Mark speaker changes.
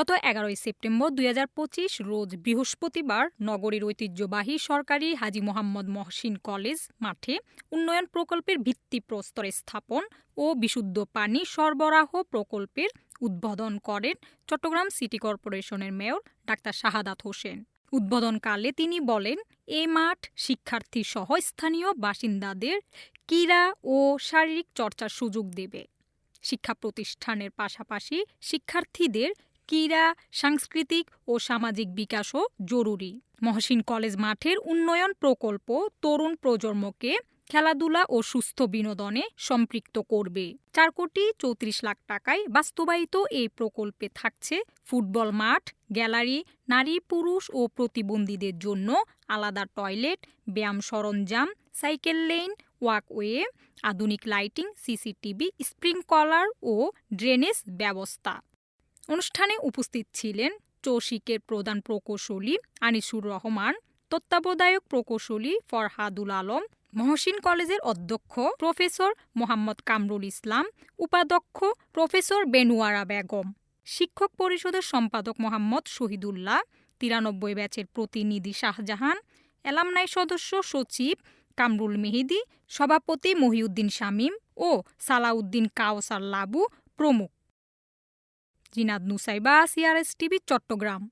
Speaker 1: গত এগারোই সেপ্টেম্বর দুই হাজার পঁচিশ রোজ বৃহস্পতিবার নগরীর ঐতিহ্যবাহী সরকারি হাজি মোহাম্মদ মহসিন কলেজ মাঠে উন্নয়ন প্রকল্পের ভিত্তিপ্রস্তর স্থাপন ও বিশুদ্ধ পানি সরবরাহ প্রকল্পের উদ্বোধন করেন চট্টগ্রাম সিটি কর্পোরেশনের মেয়র ডাক্তার শাহাদাত হোসেন। উদ্বোধনকালে তিনি বলেন, এ মাঠ শিক্ষার্থী সহ স্থানীয় বাসিন্দাদের ক্রীড়া ও শারীরিক চর্চার সুযোগ দেবে। শিক্ষা প্রতিষ্ঠানের পাশাপাশি শিক্ষার্থীদের ক্রীড়া, সাংস্কৃতিক ও সামাজিক বিকাশও জরুরি। মহসিন কলেজ মাঠের উন্নয়ন প্রকল্প তরুণ প্রজন্মকে খেলাধুলা ও সুস্থ বিনোদনে সম্পৃক্ত করবে। চার কোটি চৌত্রিশ লাখ টাকায় বাস্তবায়িত এই প্রকল্পে থাকছে ফুটবল মাঠ, গ্যালারি, নারী, পুরুষ ও প্রতিবন্ধীদের জন্য আলাদা টয়লেট, ব্যায়াম সরঞ্জাম, সাইকেল লেন, ওয়াকওয়ে, আধুনিক লাইটিং, সিসিটিভি, স্প্রিংকলার ও ড্রেনেজ ব্যবস্থা। অনুষ্ঠানে উপস্থিত ছিলেন চৌশিকের প্রধান প্রকৌশলী আনিসুর রহমান, তত্ত্বাবধায়ক প্রকৌশলী ফরহাদুল আলম, মহসিন কলেজের অধ্যক্ষ প্রফেসর মোহাম্মদ কামরুল ইসলাম, উপাধ্যক্ষ প্রফেসর বেনুয়ারা বেগম, শিক্ষক পরিষদের সম্পাদক মোহাম্মদ শহীদুল্লাহ, তিরানব্বই ব্যাচের প্রতিনিধি শাহজাহান এলামনাই সদস্য সচিব কামরুল মেহেদি, সভাপতি মহিউদ্দিন শামীম ও সালাউদ্দিন কাওসার লাবু প্রমুখ। Jinad Nusaiba CRS TV Chattogram.